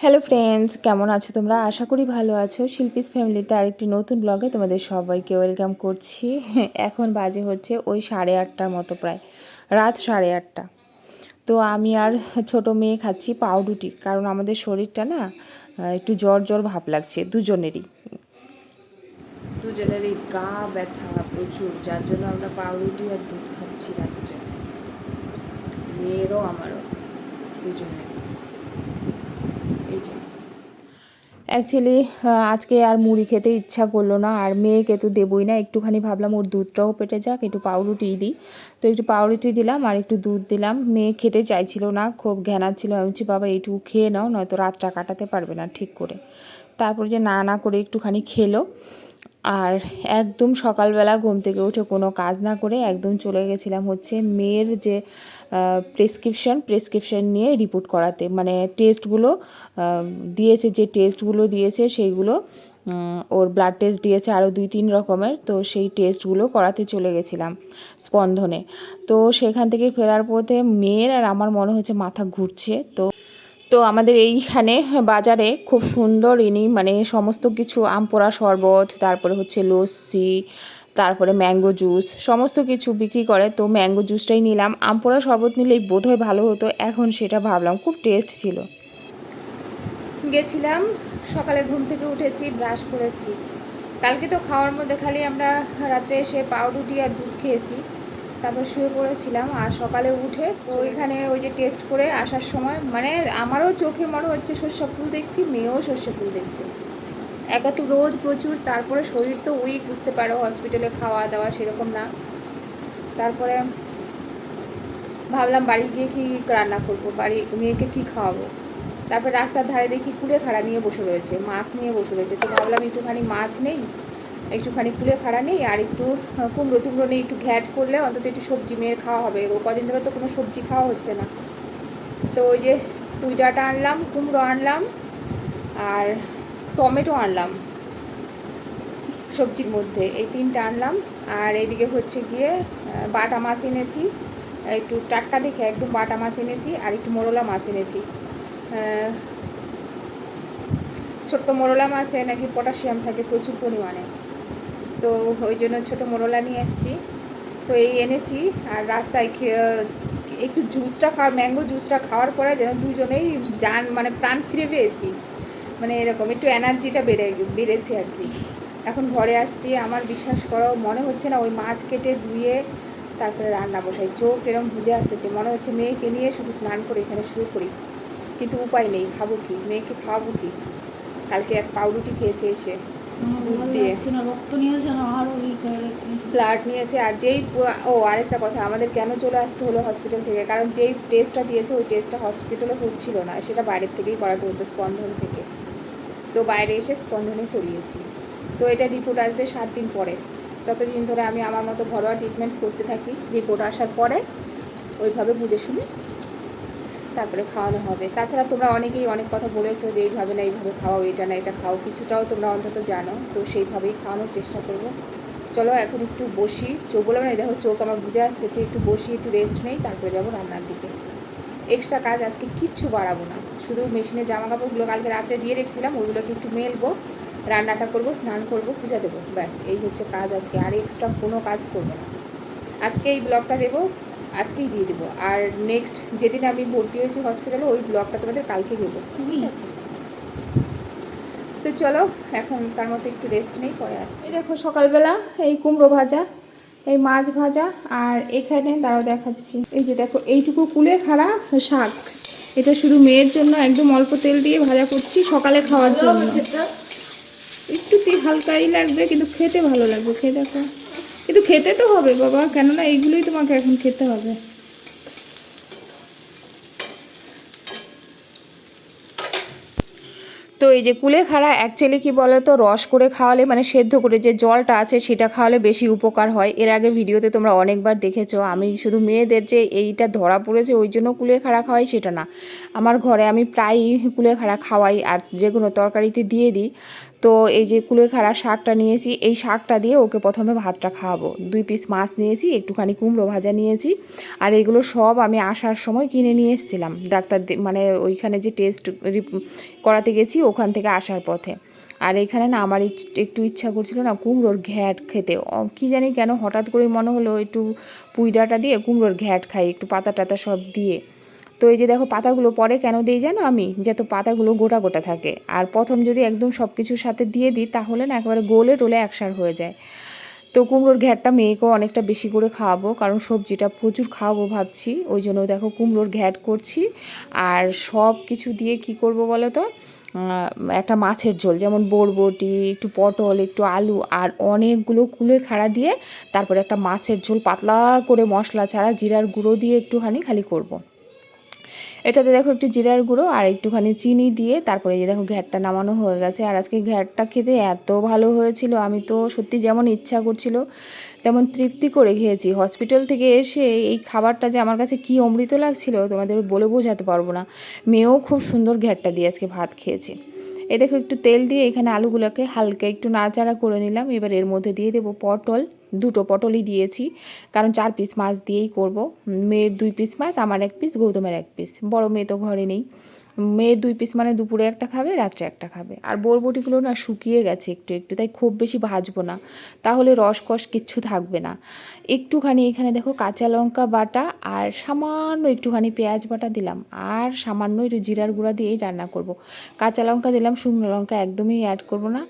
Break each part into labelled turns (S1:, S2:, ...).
S1: Hello friends কেমন আছো তোমরা? আশা করি ভালো আছো। শিল্পীস ফ্যামিলিতে আরেকটি নতুন ব্লগে তোমাদের সবাইকে ওয়েলকাম করছি। এখন বাজে হচ্ছে ওই সাড়ে আটটার মতো প্রায়। রাত সাড়ে আটটা। তো আমি আর ছোট মেয়ে খাচ্ছি পাউরুটি, কারণ আমাদের শরীরটা না একটু জ্বর জ্বর ভাব লাগছে দুজনেরই। দুজনেরই গা ব্যথা প্রচুর, যার জন্য আমরা পাউরুটি আর দুধ খাচ্ছি রাত্রে। মেয়েরও আমারও, দুজনেরই। অ্যাকচুয়ালি আজকে আর মুড়ি খেতে ইচ্ছা করল না, আর মেয়েকে তো দেবই না। একটুখানি ভাবলাম ওর দুধটাও পেটে যাক, একটু পাউরুটি দিই। তো একটু পাউরুটি দিলাম আর একটু দুধ দিলাম। মেয়ে খেতে চাইছিল না, খুব ঘ্যানাচ্ছিল আমি বলছি, বাবা, এইটুকু খেয়ে নাও, নয়তো রাতটা কাটাতে পারবে না ঠিক করে। তারপর যে না না করে একটুখানি খেলো। আর একদম সকালবেলা ঘুম থেকে উঠে কোনো কাজ না করে একদম চলে গেছিলাম হচ্ছে মেয়ের যে প্রেসক্রিপশন প্রেসক্রিপশন নিয়ে রিপোর্ট করাতে। মানে টেস্টগুলো দিয়েছে, যে টেস্টগুলো দিয়েছে সেইগুলো ওর ব্লাড টেস্ট দিয়েছে আরও দুই তিন রকমের, তো সেই টেস্টগুলো করাতে চলে গেছিলাম স্পন্দনে। তো সেখান থেকে ফেরার পথে মেয়ের আর আমার মনে হচ্ছে মাথা ঘুরছে, তো তো আমাদের এইখানে বাজারে খুব সুন্দর ইনি মানে সমস্ত কিছু আমপোড়া শরবত, তারপরে হচ্ছে লস্যি, তারপরে ম্যাঙ্গো জুস, সমস্ত কিছু বিক্রি করে। তো ম্যাঙ্গো জুসটাই নিলাম। আমপোড়া শরবত নিলেই বোধহয় ভালো হতো। এখন সেটা ভাবলাম, খুব টেস্ট ছিল। গেছিলাম, সকালে ঘুম থেকে উঠেছি, ব্রাশ করেছি। কালকে তো খাওয়ার মধ্যে খালি আমরা রাত্রে এসে পাউরুটি আর দুধ খেয়েছি। তারপর শুয়ে পড়েছিলাম আর সকালে উঠে তো ওইখানে ওই যে টেস্ট করে আসার সময় মানে আমারও চোখে মনে হচ্ছে সর্ষে ফুল দেখছি, মেয়েও সর্ষে ফুল দেখছে। এক একটু রোদ প্রচুর, তারপরে শরীর তো উইক বুঝতে পারো হসপিটালে খাওয়া দাওয়া সেরকম না। তারপরে ভাবলাম বাড়ি গিয়ে কি রান্না করব, বাড়ি মেয়েকে কি খাওয়াবো? তারপর রাস্তার ধারে দেখি কুড়ে খাড়া নিয়ে বসে রয়েছে, মাছ নিয়ে বসে রয়েছে, তো ভাবলাম একটুখানি মাছ নেই। একটুখানি কুলে খাড়া নেই আর একটু কুমড়ো টুমড়ো নেই একটু ঘ্যাট করলে অন্তত একটু সবজি মেয়ের খাওয়া হবে। ও কদিন ধরে তো কোনো সবজি খাওয়া হচ্ছে না। তো ওই যে পুঁই আনলাম, কুমড়ো আনলাম আর টমেটো আনলাম সবজির মধ্যে। এই তিনটা আনলাম আর এইদিকে হচ্ছে গিয়ে বাটা মাছ এনেছি। একটু টাটকা দেখে একদম বাটা মাছ এনেছি আর একটু মোরলা মাছ এনেছি। ছোট্ট মোরলা মাছে নাকি পটাশিয়াম থাকে প্রচুর পরিমাণে। তো ওই জন্য ছোটো মোরলা নিয়ে এসেছি। তো এই এনেছি আর রাস্তায় একটু জুসটা খাওয়ার ম্যাঙ্গো জুসটা খাওয়ার পরে যেন দুজনেই যান মানে প্রাণ ফিরে পেয়েছি। মানে এরকম একটু এনার্জিটা বেড়ে, বেড়েছে আর কি। এখন ঘরে আসছি, আমার বিশ্বাস করো, মনে হচ্ছে না ওই মাছ কেটে ধুয়ে তারপরে রান্না বসাই। চোখ এরকম বুঝে আসতেছে, মনে হচ্ছে মেয়েকে নিয়ে শুধু স্নান করে এখানে শুরু করি কিন্তু উপায় নেই, খাব কি? মেয়েকে খাওয়াবো কি? কালকে এক পাউরুটি খেয়েছে এসে। দুধ দিয়ে।
S2: রক্ত নিয়েছে না আরও উইক হয়ে গেছে।
S1: ব্লাড নিয়েছে আর যেই ও আরেকটা কথা আমাদের কেন চলে আসতে হলো হসপিটাল থেকে? কারণ যেই টেস্টটা দিয়েছে ওই টেস্টটা হসপিটালে হচ্ছিল না সেটা বাইরের থেকেই করাতে হতো স্পন্দন থেকে। তো বাইরে এসে স্পন্দনে করিয়েছি। তো এটা রিপোর্ট আসবে সাত দিন পরে। ততদিন ধরে আমি আমার মতো ঘরোয়া ট্রিটমেন্ট করতে থাকি। রিপোর্ট আসার পরে ওইভাবে বুঝে শুনে তারপরে খাওয়ানো হবে। তাছাড়া তোমরা অনেকেই অনেক কথা বলেছ যে, এইভাবে না, এইভাবে খাও এটা না, এটা খাও। কিছুটাও তোমরা অন্তত জানো। তো সেইভাবেই খাওয়ানোর চেষ্টা করব। চলো এখন একটু বসি। চোখ বললাম না, দেখো চোখ আমার বুঝে আসতেছে। একটু বসি, একটু রেস্ট নেই, তারপরে যাব রান্নার দিকে। এক্সট্রা কাজ আজকে কিচ্ছু বাড়াবো না। শুধু মেশিনে জামা কাপড়গুলো কালকে রাত্রে দিয়ে রেখেছিলাম ওইগুলোকে একটু মেলবো, রান্নাটা করব, স্নান করব, পূজা দেবো, ব্যাস। এই হচ্ছে কাজ আজকে। আর এক্সট্রা কোনো কাজ করব না। আজকে এই ব্লগটা দেবো আজকেই দিয়ে দেবো। আর নেক্সট যেদিন আমি ভর্তি হয়েছি হসপিটালে ওই ব্লগটা তোমাদের কালকে দেবো। ঠিক আছে? তো চলো এখন তার মতো একটু রেস্ট নেই পরে আসছি। দেখো সকালবেলা এই কুমড়ো ভাজা এই মাছ ভাজা আর এখানে দাঁড়াও দেখাচ্ছি। এই যে দেখো এইটুকু কুলে খাড়া শাক। এটা শুধু মেয়ের জন্য একদম অল্প তেল দিয়ে ভাজা করছি সকালে খাওয়ার জন্য। একটু হালকাই লাগবে কিন্তু খেতে ভালো লাগবে খেয়ে দেখো। কিন্তু খেতে তো হবে বাবা, কেননা এইগুলোই তোমাকে এখন খেতে হবে। তো এই যে কুলেখাড়া অ্যাকচুয়ালি কি বলো তো রস করে খাওয়ালে মানে সেদ্ধ করে যে জলটা আছে, সেটা খাওয়ালে বেশি উপকার হয়। এর আগে ভিডিওতে তোমরা অনেকবার দেখেছ, আমি শুধু মেয়েদের যে এইটা ধরা পড়েছে, ওই জন্য কুলেখাড়া খাওয়াই, সেটা না। আমার ঘরে আমি প্রায়ই কুলেখাড়া খাওয়াই, আর যে কোনো তরকারিতে দিয়ে দিই তো এই যে কুলেখাড়া শাকটা নিয়েছি, এই শাকটা দিয়ে ওকে প্রথমে ভাতটা খাওয়াবো। দুই পিস মাছ নিয়েছি, একটুখানি কুমড়ো ভাজা নিয়েছি, আর এগুলো সব আমি আসার সময় কিনে নিয়ে এসেছিলাম। ডাক্তার মানে ওইখানে যে টেস্ট করাতে গেছি, ওখান থেকে আসার পথে। আর এখানে না আমার একটু ইচ্ছা করছিল না কুমড়োর ঘ্যাট খেতে। কি জানি কেন হঠাৎ করে মনে হলো একটু পুইডাটা দিয়ে কুমড়োর ঘ্যাট খাই, একটু পাতা টাতা সব দিয়ে। তো এই যে দেখো পাতাগুলো পরে কেন দিই জানো আমি? যাতে পাতাগুলো গোটা গোটা থাকে। আর প্রথম যদি একদম সব কিছুর সাথে দিয়ে দিই, তাহলে না একেবারে গোলে টোলে একসার হয়ে যায়। তো কুমড়োর ঘ্যাটটা মেয়েকেও অনেকটা বেশি করে খাওয়াবো, কারণ সবজিটা প্রচুর খাওয়াবো ভাবছি। ওই জন্য দেখো কুমড়োর ঘ্যাট করছি। আর সব কিছু দিয়ে কি করব বলো তো? একটা মাছের ঝোল, যেমন বরবটি, একটু পটল, একটু আলু, আর অনেকগুলো কুলে খাড়া দিয়ে তারপরে একটা মাছের ঝোল, পাতলা করে মশলা ছাড়া জিরার গুঁড়ো দিয়ে একটুখানি খালি করব। এটাতে দেখো একটু জিরার গুঁড়ো আর একটুখানি চিনি দিয়ে তারপরে যে দেখো ঘ্যাটটা নামানো হয়ে গেছে। আর আজকে ঘ্যাটটা খেতে এত ভালো হয়েছিল, আমি তো সত্যি যেমন ইচ্ছা করছিল তেমন তৃপ্তি করে খেয়েছি। হসপিটাল থেকে এসে এই খাবারটা যে আমার কাছে কী অমৃত লাগছিল তোমাদের বলে বোঝাতে পারব না। মেয়েও খুব সুন্দর ঘ্যাটটা দিয়ে আজকে ভাত খেয়েছে। এই দেখো একটু তেল দিয়ে এখানে আলুগুলোকে হালকা একটু নাড়াচাড়া করে নিলাম। এবার এর মধ্যে দিয়ে দেবো পটল। দুটো পটলই দিয়েছি। কারণ চার পিস মাছ দিয়েই করব। মেয়ের দুই পিস মাছ, আমার এক পিস গৌতমের এক পিস বড় মেয়ে তো ঘরে নেই। মেয়ের দুই পিস মানে দুপুরে একটা খাবে, রাত্রে একটা খাবে। আর বরবটিগুলো না শুকিয়ে গেছে একটু একটু, তাই খুব বেশি ভাজবো না। তাহলে রসকস কিচ্ছু থাকবে না। একটুখানি এখানে দেখো কাঁচা লঙ্কা বাটা আর সামান্য একটুখানি পেঁয়াজ বাটা দিলাম। আর সামান্য একটু জিরার গুঁড়া দিয়েই রান্না করব। কাঁচা লঙ্কা দিলাম, শুকনো লঙ্কা একদমই অ্যাড করব না।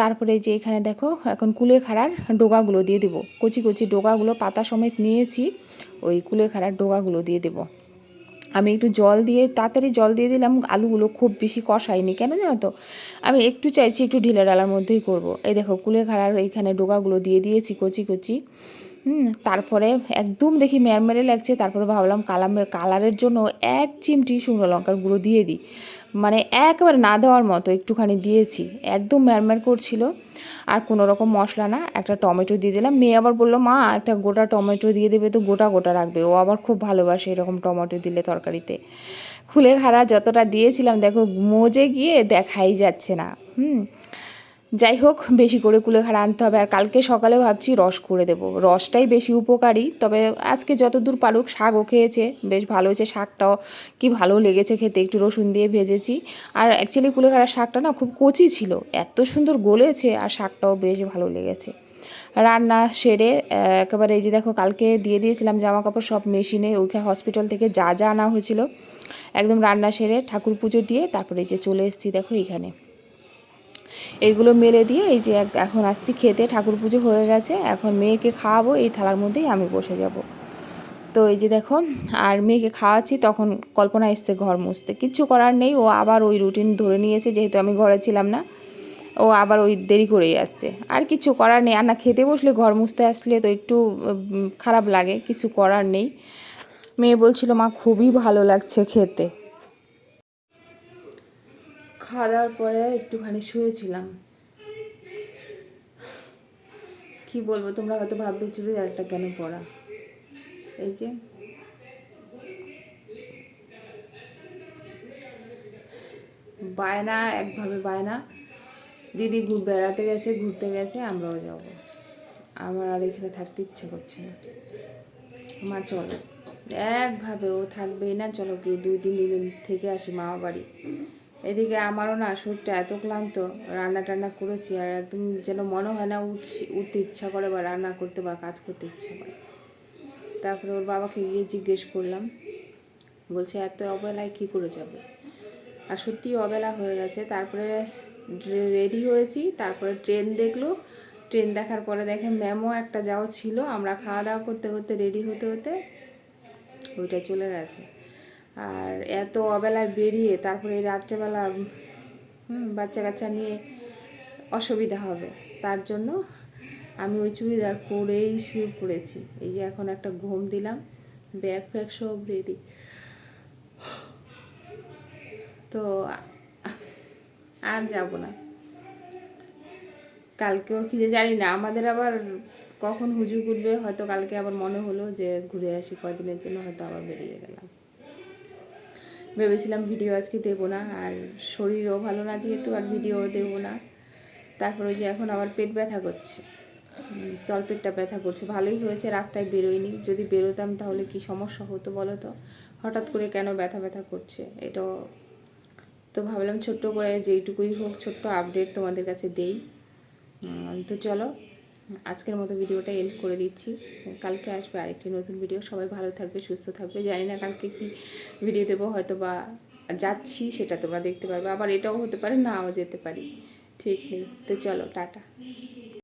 S1: তারপরে যে এখানে দেখো, এখন কুলেখাড়ার ডোগাগুলো দিয়ে দেবো। কচি কচি ডোগাগুলো, পাতা সমেত নিয়েছি, ওই কুলেখাড়ার ডোগাগুলো দিয়ে দেবো। আমি একটু জল দিয়ে, তাড়াতাড়ি জল দিয়ে দিলাম, আলুগুলো খুব বেশি কষায়নি, কেন জানো তো? আমি একটু চাইছি একটু ঢিলে ডালার মধ্যেই করব। এই দেখো, কুলেখাড়ার এইখানে ডোগাগুলো দিয়ে দিয়েছি কচি কচি। হুম, তারপরে একদম দেখি ম্যারমেরে লাগছে, তারপরে ভাবলাম কালাম, কালারের জন্য এক চিমটি শুকনো লঙ্কার গুঁড়ো দিয়ে দিই। মানে একেবারে না দেওয়ার মতো একটুখানি দিয়েছি, একদম ম্যারম্যার করছিল। আর কোনো রকম মশলা না, একটা টমেটো দিয়ে দিলাম। মেয়ে আবার বলল, মা, একটা গোটা টমেটো দিয়ে দেবে তো গোটা গোটা রাখবে। ও আবার খুব ভালোবাসে এরকম টমেটো দিলে তরকারিতে। খুলে খাড়া যতটা দিয়েছিলাম, দেখো, মজে গিয়ে দেখাই যাচ্ছে না। হুম যাই হোক বেশি করে কুলেখাড়া আনতে হবে। আর কালকে সকালে ভাবছি রস করে দেবো। রসটাই বেশি উপকারী, তবে আজকে যতদূর পারুক শাকও খেয়েছে। বেশ ভালো হয়েছে শাকটাও। কি ভালো লেগেছে খেতে, একটু রসুন দিয়ে ভেজেছি। আর অ্যাকচুয়ালি কুলেখাড়া শাকটা না খুব কচি ছিল, এত সুন্দর গলেছে আর শাকটাও বেশ ভালো লেগেছে। রান্না সেরে একেবারে এই যে দেখো, কালকে দিয়ে দিয়েছিলাম জামা কাপড় সব মেশিনে, ওইখানে হসপিটাল থেকে যা যা আনা হয়েছিল, একদম রান্না সেরে ঠাকুর পুজো দিয়ে তারপরে যে চলে এসেছি দেখো এইখানে এইগুলো মেলে দিয়ে এই যে এখন আসছি খেতে, ঠাকুর পুজো হয়ে গেছে, এখন মেয়েকে খাওয়াবো, এই থালার মধ্যেই আমি বসে যাব। তো এই যে দেখো, আর মেয়েকে খাওয়াচ্ছি, তখন কল্পনা এসছে ঘর মুছতে। কিচ্ছু করার নেই, ও আবার ওই রুটিন ধরে নিয়েছে, যেহেতু আমি ঘরে ছিলাম না, ও আবার ওই দেরি করেই আসছে। আর কিছু করার নেই, আর না খেতে বসলে ঘর মুছতে আসলে তো একটু খারাপ লাগে, কিছু করার নেই। মেয়ে বলছিল, মা, খুবই ভালো লাগছে খেতে। খাওয়া দাওয়ার পরে একটুখানি শুয়েছিলাম। কি বলব, তোমরা হয়তো ভাববে, চুড়িদারটা কেন পরা? এই যে। বায়না, একভাবে বায়না। দিদি ঘুর বেড়াতে গেছে, ঘুরতে গেছে, আমরাও যাব। আমার আর এখানে থাকতে ইচ্ছে করছে না। মা, চলো। একভাবে ও থাকবেই না, চলো কি দুই তিন দিন থেকে আসি মামা বাড়ি। এদিকে আমারও না শরীরটা এত ক্লান্ত, রান্না টান্না করেছি আর একদম যেন মনে হয় না উঠতে ইচ্ছা করে বা রান্না করতে বা কাজ করতে ইচ্ছা করে। তারপরে ওর বাবাকে গিয়ে জিজ্ঞেস করলাম, বলছে, এত অবেলায় কী করে যাবে? আর সত্যি অবেলা হয়ে গেছে। তারপরে রেডি হয়েছি। তারপরে ট্রেন দেখল। ট্রেন দেখার পরে দেখে ম্যামও একটা যাওয়া ছিল। আমরা খাওয়া দাওয়া করতে করতে রেডি হতে হতে ওইটা চলে গেছে। আর এত অবেলায় বেরিয়ে তারপরে রাত্রেবেলা, হুম বাচ্চা কাচ্চা নিয়ে অসুবিধা হবে। তার জন্য আমি ওই চুড়িদার পরেই শুয়ে পড়েছি। এই যে এখন একটা ঘুম দিলাম, ব্যাগ ফ্যাগ সব রেডি তো আর যাব না। কালকেও কি যে জানি না, আমাদের আবার কখন হুজুর উঠবে, হয়তো কালকে আবার মনে হলো যে ঘুরে আসি কয়দিনের জন্য, হয়তো আবার বেরিয়ে গেলাম। ভেবেছিলাম ভিডিও আজকে দেবো না, আর শরীরও ভালো না যেহেতু, আর ভিডিও দেবো না। তারপরে যে এখন আবার পেট ব্যথা করছে। তলপেটটা ব্যথা করছে। ভালোই হয়েছে, রাস্তায় বেরোয়নি। যদি বেরোতাম তাহলে কি সমস্যা হতো বলো তো? হঠাৎ করে কেন ব্যথা ব্যথা করছে? এটাও তো ভাবলাম ছোট্ট করে যেইটুকুই হোক, ছোট্ট আপডেট তোমাদের কাছে দেই। তো চলো আজকের মতো ভিডিওটা এন্ড করে দিচ্ছি। কালকে আসবে আরেকটি নতুন ভিডিও সবাই ভালো থাকবে, সুস্থ থাকবে। জানি না কালকে কি ভিডিও দেবো, হয়তো বা যাচ্ছি, সেটা তোমরা দেখতে পারবে। আবার এটাও হতে পারে, নাও যেতে পারি। ঠিক নেই। তো চলো, টাটা।